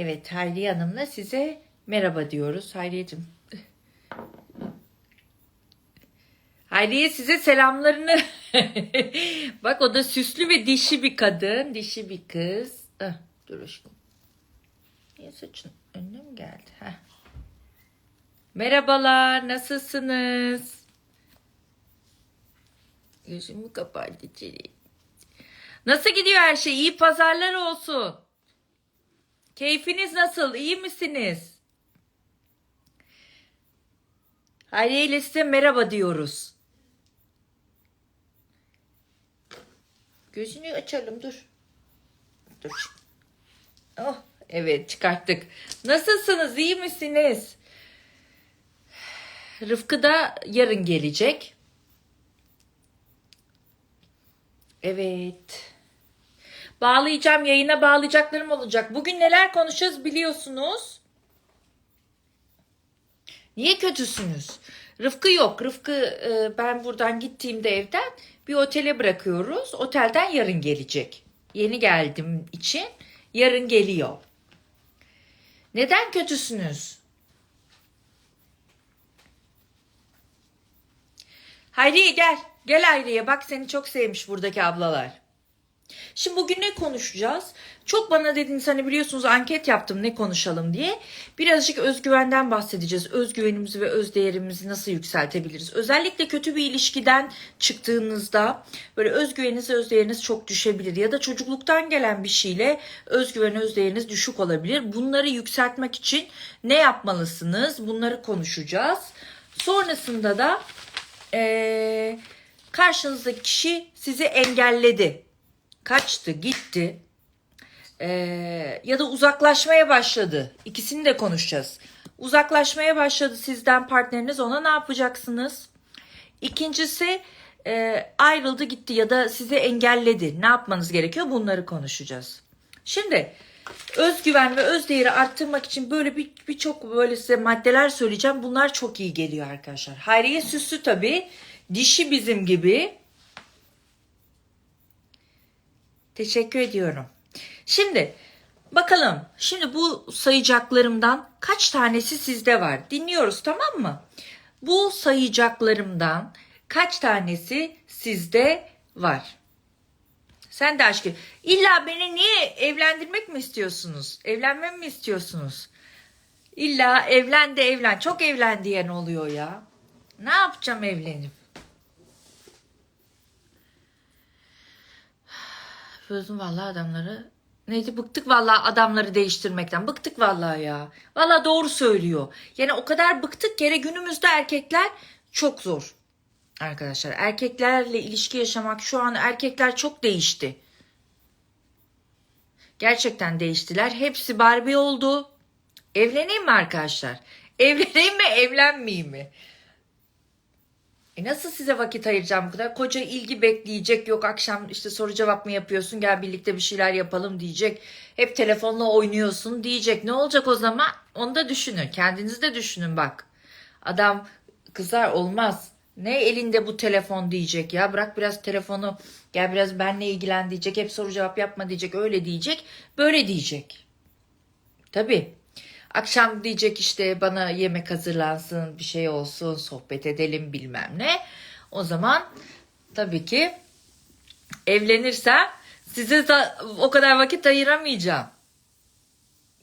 Evet Hayriye Hanım'la size merhaba diyoruz. Hayriyeciğim. Hayriye size selamlarını. Bak o da süslü ve dişi bir kadın. Dişi bir kız. Ah, dur aşkım. Niye saçın önüne mi geldi? Heh. Merhabalar. Nasılsınız? Gözümü kapattı içeri. Nasıl gidiyor her şey? İyi pazarlar olsun. Keyfiniz nasıl? İyi misiniz? Hayriye ile size merhaba diyoruz. Gözünü açalım dur. Dur. Oh, evet çıkarttık. Nasılsınız? İyi misiniz? Rıfkı da yarın gelecek. Evet. Bağlayacağım yayına bağlayacaklarım olacak. Bugün neler konuşacağız biliyorsunuz. Niye kötüsünüz? Rıfkı yok. Rıfkı e, ben buradan gittiğimde evden bir otele bırakıyoruz. Otelden yarın gelecek. Yeni geldim için yarın geliyor. Neden kötüsünüz? Hayriye gel. Gel Hayriye bak seni çok sevmiş buradaki ablalar. Şimdi bugün ne konuşacağız? Çok bana dediniz hani biliyorsunuz anket yaptım ne konuşalım diye. Birazcık özgüvenden bahsedeceğiz. Özgüvenimizi ve özdeğerimizi nasıl yükseltebiliriz? Özellikle kötü bir ilişkiden çıktığınızda böyle özgüveniniz, özdeğeriniz çok düşebilir. Ya da çocukluktan gelen bir şeyle özgüven, özdeğeriniz düşük olabilir. Bunları yükseltmek için ne yapmalısınız? Bunları konuşacağız. Sonrasında da eee karşınızdaki kişi sizi engelledi kaçtı, gitti Ee, ya da uzaklaşmaya başladı. İkisini de konuşacağız. Uzaklaşmaya başladı sizden partneriniz ona ne yapacaksınız? İkincisi e, ayrıldı gitti ya da sizi engelledi. Ne yapmanız gerekiyor? Bunları konuşacağız. Şimdi özgüven ve özdeğeri arttırmak için böyle bir birçok böyle size maddeler söyleyeceğim. Bunlar çok iyi geliyor arkadaşlar. Hayriye süslü tabii. Dişi bizim gibi. Teşekkür ediyorum. Şimdi bakalım. Şimdi bu sayacaklarımdan kaç tanesi sizde var? Dinliyoruz tamam mı? Bu sayacaklarımdan kaç tanesi sizde var? Sen de aşkım. İlla beni niye evlendirmek mi istiyorsunuz? Evlenmemi mi istiyorsunuz? İlla evlen de evlen. Çok evlen diyen oluyor ya. Ne yapacağım evlenip? Çözdüm vallahi adamları. Neydi bıktık vallahi adamları değiştirmekten. Bıktık vallahi ya. Vallahi doğru söylüyor. Yani o kadar bıktık kere günümüzde erkekler çok zor. Arkadaşlar erkeklerle ilişki yaşamak şu an erkekler çok değişti. Gerçekten değiştiler. Hepsi Barbie oldu. Evleneyim mi arkadaşlar? Evleneyim mi evlenmeyeyim mi? E nasıl size vakit ayıracağım bu kadar? Koca ilgi bekleyecek. Yok akşam işte soru cevap mı yapıyorsun? Gel birlikte bir şeyler yapalım diyecek. Hep telefonla oynuyorsun diyecek. Ne olacak o zaman? Onu da düşünün. Kendiniz de düşünün bak. Adam kızar olmaz. Ne elinde bu telefon diyecek ya. Bırak biraz telefonu. Gel biraz benle ilgilen diyecek. Hep soru cevap yapma diyecek. Öyle diyecek. Böyle diyecek. Tabii. Akşam diyecek işte bana yemek hazırlansın, bir şey olsun, sohbet edelim bilmem ne. O zaman tabii ki evlenirsem size de o kadar vakit ayıramayacağım.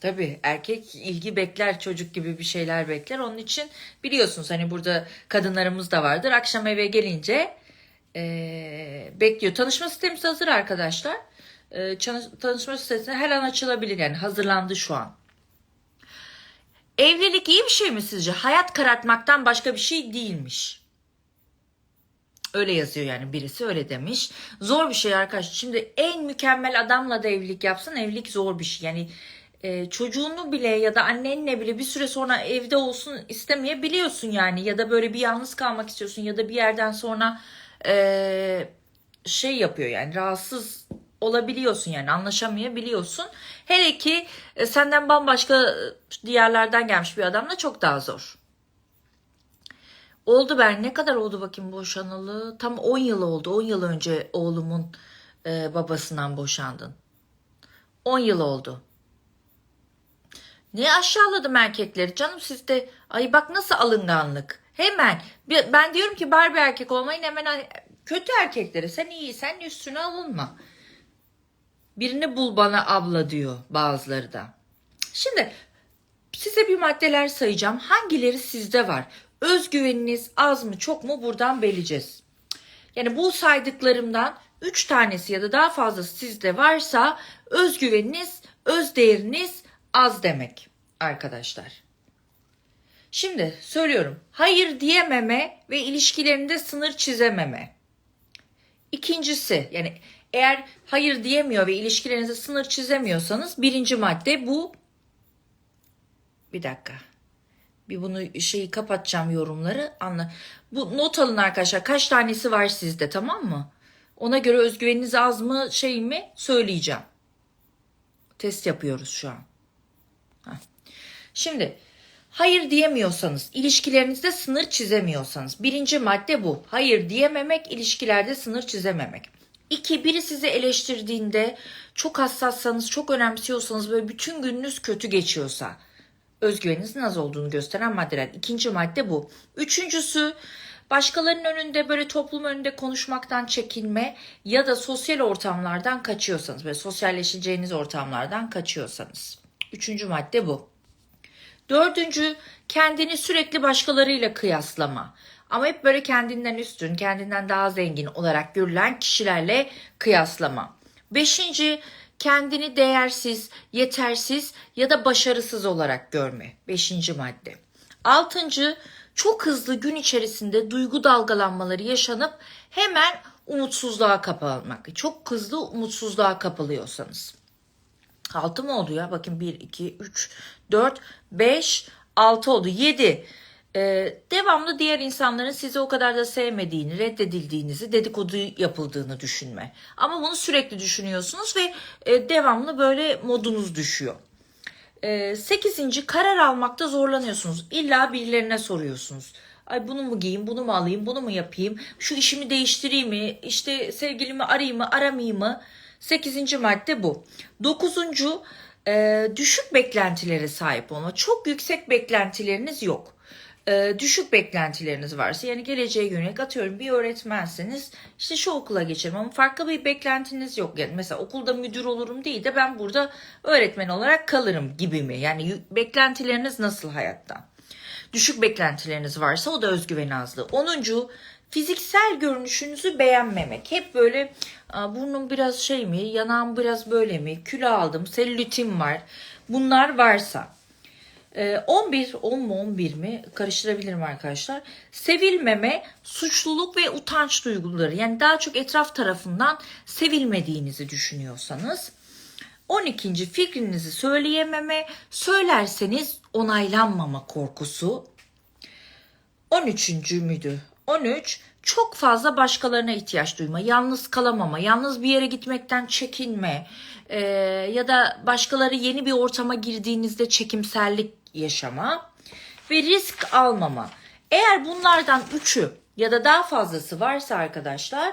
Tabii erkek ilgi bekler çocuk gibi bir şeyler bekler. Onun için biliyorsunuz hani burada kadınlarımız da vardır. Akşam eve gelince eee, bekliyor. Tanışma sistemimiz hazır arkadaşlar. Çalış- tanışma sitesi her an açılabilir yani hazırlandı şu an. Evlilik iyi bir şey mi sizce? Hayat karartmaktan başka bir şey değilmiş. Öyle yazıyor yani birisi öyle demiş. Zor bir şey arkadaşlar. Şimdi en mükemmel adamla da evlilik yapsan evlilik zor bir şey. Yani e, çocuğunu bile ya da annenle bile bir süre sonra evde olsun istemeyebiliyorsun yani. Ya da böyle bir yalnız kalmak istiyorsun ya da bir yerden sonra e, şey yapıyor yani rahatsız olabiliyorsun yani anlaşamayabiliyorsun. Hele ki e, senden bambaşka diyarlardan gelmiş bir adamla çok daha zor. Oldu ben ne kadar oldu bakayım boşanalı? Tam 10 yıl oldu. 10 yıl önce oğlumun e, babasından boşandın. 10 yıl oldu. Ne aşağıladım erkekleri canım sizde. Ay bak nasıl alınganlık. Hemen ben diyorum ki Barbie erkek olmayın hemen kötü erkekleri sen iyi sen üstüne alınma. Birini bul bana abla diyor bazıları da. Şimdi size bir maddeler sayacağım. Hangileri sizde var? Özgüveniniz az mı çok mu buradan belirleyeceğiz. Yani bu saydıklarımdan 3 tanesi ya da daha fazlası sizde varsa özgüveniniz, öz değeriniz az demek arkadaşlar. Şimdi söylüyorum. Hayır diyememe ve ilişkilerinde sınır çizememe. İkincisi yani eğer hayır diyemiyor ve ilişkilerinize sınır çizemiyorsanız birinci madde bu. Bir dakika. Bir bunu şeyi kapatacağım yorumları anla. Bu not alın arkadaşlar. Kaç tanesi var sizde tamam mı? Ona göre özgüveniniz az mı şey mi söyleyeceğim. Test yapıyoruz şu an. Heh. Şimdi hayır diyemiyorsanız, ilişkilerinizde sınır çizemiyorsanız birinci madde bu. Hayır diyememek, ilişkilerde sınır çizememek. İki, biri sizi eleştirdiğinde çok hassassanız, çok önemsiyorsanız böyle bütün gününüz kötü geçiyorsa özgüveninizin az olduğunu gösteren maddeler. İkinci madde bu. Üçüncüsü başkalarının önünde böyle toplum önünde konuşmaktan çekinme ya da sosyal ortamlardan kaçıyorsanız böyle sosyalleşeceğiniz ortamlardan kaçıyorsanız. Üçüncü madde bu. Dördüncü kendini sürekli başkalarıyla kıyaslama. Ama hep böyle kendinden üstün, kendinden daha zengin olarak görülen kişilerle kıyaslama. Beşinci kendini değersiz, yetersiz ya da başarısız olarak görme. Beşinci madde. Altıncı çok hızlı gün içerisinde duygu dalgalanmaları yaşanıp hemen umutsuzluğa kapılmak. Çok hızlı umutsuzluğa kapılıyorsanız. 6 mı oldu ya? Bakın 1, 2, 3, 4, 5, 6 oldu. 7. Ee, devamlı diğer insanların sizi o kadar da sevmediğini, reddedildiğinizi, dedikodu yapıldığını düşünme. Ama bunu sürekli düşünüyorsunuz ve e, devamlı böyle modunuz düşüyor. Ee, sekizinci karar almakta zorlanıyorsunuz. İlla birilerine soruyorsunuz. Ay bunu mu giyeyim, bunu mu alayım, bunu mu yapayım, şu işimi değiştireyim mi, işte sevgilimi arayayım mı, aramayayım mı? Sekizinci madde bu. Dokuzuncu e, düşük beklentilere sahip olma. Çok yüksek beklentileriniz yok. E, düşük beklentileriniz varsa yani geleceğe yönelik atıyorum bir öğretmenseniz işte şu okula geçerim ama farklı bir beklentiniz yok. Yani mesela okulda müdür olurum değil de ben burada öğretmen olarak kalırım gibi mi? Yani beklentileriniz nasıl hayattan? Düşük beklentileriniz varsa o da özgüven azlığı. 10. Fiziksel görünüşünüzü beğenmemek. Hep böyle "Aa, burnum biraz şey mi, yanağım biraz böyle mi, kilo aldım, selülitim var. Bunlar varsa. Ee, 11, 10 mu 11 mi karıştırabilirim arkadaşlar. Sevilmeme, suçluluk ve utanç duyguları. Yani daha çok etraf tarafından sevilmediğinizi düşünüyorsanız. 12. fikrinizi söyleyememe, söylerseniz onaylanmama korkusu. 13. müydü? 13. Çok fazla başkalarına ihtiyaç duyma, yalnız kalamama, yalnız bir yere gitmekten çekinme eee, ya da başkaları yeni bir ortama girdiğinizde çekimsellik yaşama ve risk almama. Eğer bunlardan üçü ya da daha fazlası varsa arkadaşlar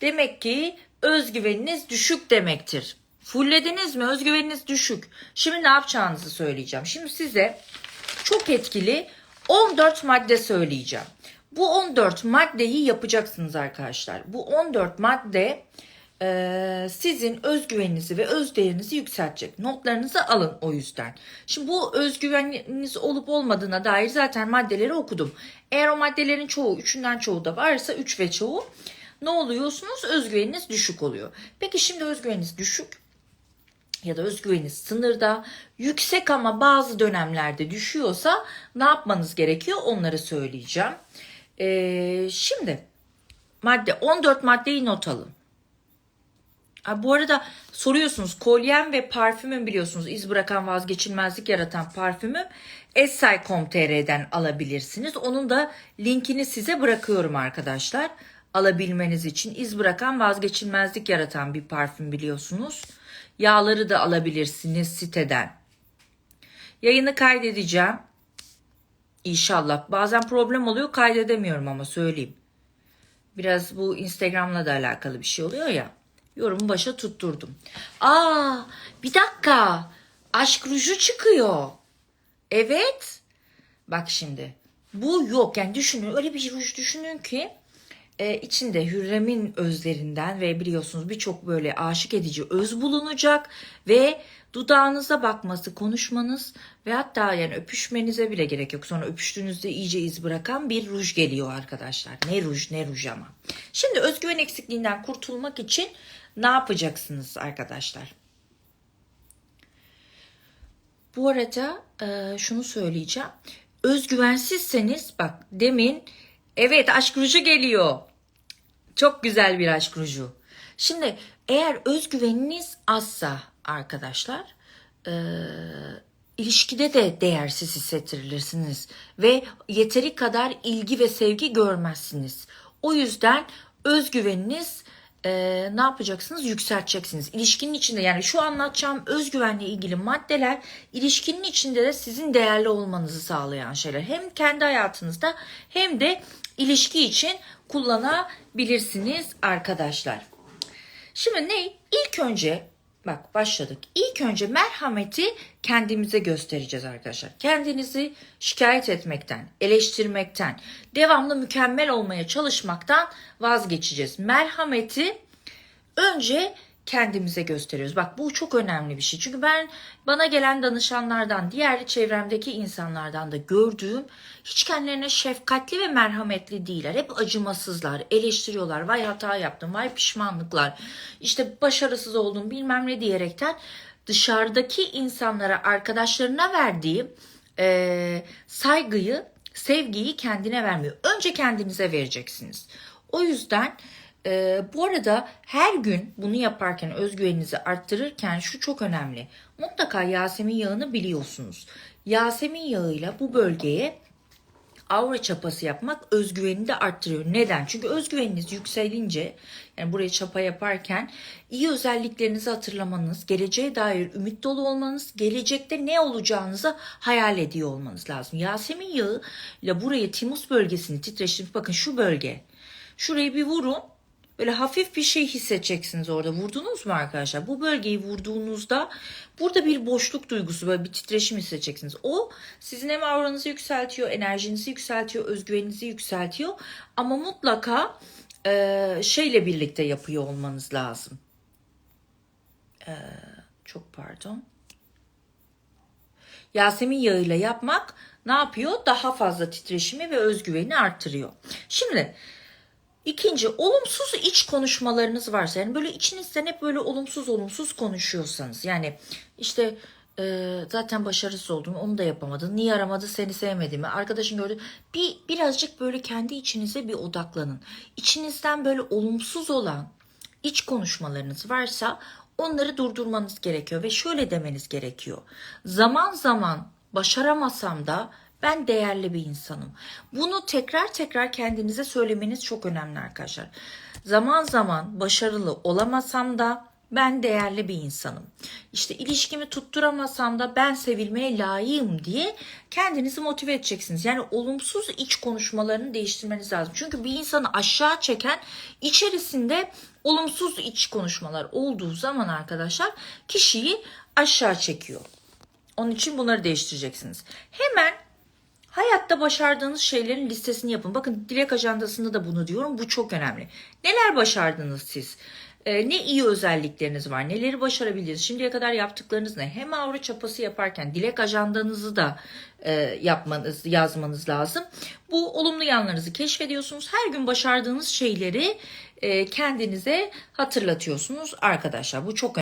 demek ki özgüveniniz düşük demektir. Fullediniz mi? Özgüveniniz düşük. Şimdi ne yapacağınızı söyleyeceğim. Şimdi size çok etkili 14 madde söyleyeceğim. Bu 14 maddeyi yapacaksınız arkadaşlar. Bu 14 madde e, sizin özgüveninizi ve öz değerinizi yükseltecek. Notlarınızı alın o yüzden. Şimdi bu özgüveniniz olup olmadığına dair zaten maddeleri okudum. Eğer o maddelerin çoğu, üçünden çoğu da varsa, üç ve çoğu ne oluyorsunuz? Özgüveniniz düşük oluyor. Peki şimdi özgüveniniz düşük ya da özgüveniniz sınırda yüksek ama bazı dönemlerde düşüyorsa ne yapmanız gerekiyor onları söyleyeceğim. Ee, şimdi madde 14 maddeyi not alın. Bu arada soruyorsunuz kolyem ve parfümüm biliyorsunuz iz bırakan vazgeçilmezlik yaratan parfümüm Essay.com.tr'den alabilirsiniz. Onun da linkini size bırakıyorum arkadaşlar. Alabilmeniz için iz bırakan vazgeçilmezlik yaratan bir parfüm biliyorsunuz. Yağları da alabilirsiniz siteden. Yayını kaydedeceğim. İnşallah. Bazen problem oluyor kaydedemiyorum ama söyleyeyim. Biraz bu Instagram'la da alakalı bir şey oluyor ya. Yorumu başa tutturdum. Aa bir dakika. Aşk ruju çıkıyor. Evet. Bak şimdi. Bu yok. Yani düşünün öyle bir ruj düşünün ki e, içinde Hürrem'in özlerinden ve biliyorsunuz birçok böyle aşık edici öz bulunacak ve dudağınıza bakması, konuşmanız ve hatta yani öpüşmenize bile gerek yok. Sonra öpüştüğünüzde iyice iz bırakan bir ruj geliyor arkadaşlar. Ne ruj ne ruj ama. Şimdi özgüven eksikliğinden kurtulmak için ne yapacaksınız arkadaşlar? Bu arada e, şunu söyleyeceğim. Özgüvensizseniz bak demin evet aşk ruju geliyor. Çok güzel bir aşk ruju. Şimdi eğer özgüveniniz azsa arkadaşlar e, ilişkide de değersiz hissettirilirsiniz ve yeteri kadar ilgi ve sevgi görmezsiniz. O yüzden özgüveniniz e, ne yapacaksınız? Yükselteceksiniz. İlişkinin içinde yani şu anlatacağım özgüvenle ilgili maddeler ilişkinin içinde de sizin değerli olmanızı sağlayan şeyler. Hem kendi hayatınızda hem de ilişki için kullanabilirsiniz arkadaşlar. Şimdi ne? İlk önce bak başladık. İlk önce merhameti kendimize göstereceğiz arkadaşlar. Kendinizi şikayet etmekten, eleştirmekten, devamlı mükemmel olmaya çalışmaktan vazgeçeceğiz. Merhameti önce kendimize gösteriyoruz. Bak bu çok önemli bir şey. Çünkü ben bana gelen danışanlardan, diğer çevremdeki insanlardan da gördüğüm hiç kendilerine şefkatli ve merhametli değiller. Hep acımasızlar, eleştiriyorlar. Vay hata yaptım, vay pişmanlıklar. İşte başarısız oldum bilmem ne diyerekten dışarıdaki insanlara, arkadaşlarına verdiği e, saygıyı, sevgiyi kendine vermiyor. Önce kendinize vereceksiniz. O yüzden ee, bu arada her gün bunu yaparken özgüveninizi arttırırken şu çok önemli. Mutlaka Yasemin yağını biliyorsunuz. Yasemin yağıyla bu bölgeye aura çapası yapmak özgüveni de arttırıyor. Neden? Çünkü özgüveniniz yükselince yani buraya çapa yaparken iyi özelliklerinizi hatırlamanız, geleceğe dair ümit dolu olmanız, gelecekte ne olacağınızı hayal ediyor olmanız lazım. Yasemin yağı ile buraya timus bölgesini titreştirip bakın şu bölge. Şurayı bir vurun. Böyle hafif bir şey hissedeceksiniz orada. Vurdunuz mu arkadaşlar? Bu bölgeyi vurduğunuzda burada bir boşluk duygusu, böyle bir titreşim hissedeceksiniz. O sizin hem auranızı yükseltiyor, enerjinizi yükseltiyor, özgüveninizi yükseltiyor. Ama mutlaka e, şeyle birlikte yapıyor olmanız lazım. E, çok pardon. Yasemin yağıyla yapmak ne yapıyor? Daha fazla titreşimi ve özgüveni arttırıyor. Şimdi İkinci olumsuz iç konuşmalarınız varsa yani böyle içinizden hep böyle olumsuz olumsuz konuşuyorsanız yani işte e, zaten başarısız oldun onu da yapamadın niye aramadı seni sevmedi mi? Arkadaşın gördü bir birazcık böyle kendi içinize bir odaklanın. İçinizden böyle olumsuz olan iç konuşmalarınız varsa onları durdurmanız gerekiyor ve şöyle demeniz gerekiyor. Zaman zaman başaramasam da ben değerli bir insanım. Bunu tekrar tekrar kendinize söylemeniz çok önemli arkadaşlar. Zaman zaman başarılı olamasam da ben değerli bir insanım. İşte ilişkimi tutturamasam da ben sevilmeye layığım diye kendinizi motive edeceksiniz. Yani olumsuz iç konuşmalarını değiştirmeniz lazım. Çünkü bir insanı aşağı çeken içerisinde olumsuz iç konuşmalar olduğu zaman arkadaşlar kişiyi aşağı çekiyor. Onun için bunları değiştireceksiniz. Hemen Hayatta başardığınız şeylerin listesini yapın. Bakın dilek ajandasında da bunu diyorum. Bu çok önemli. Neler başardınız siz? Ee, ne iyi özellikleriniz var? Neleri başarabildiniz? Şimdiye kadar yaptıklarınız ne? Hem avro çapası yaparken dilek ajandanızı da e, yapmanız, yazmanız lazım. Bu olumlu yanlarınızı keşfediyorsunuz. Her gün başardığınız şeyleri e, kendinize hatırlatıyorsunuz arkadaşlar. Bu çok önemli.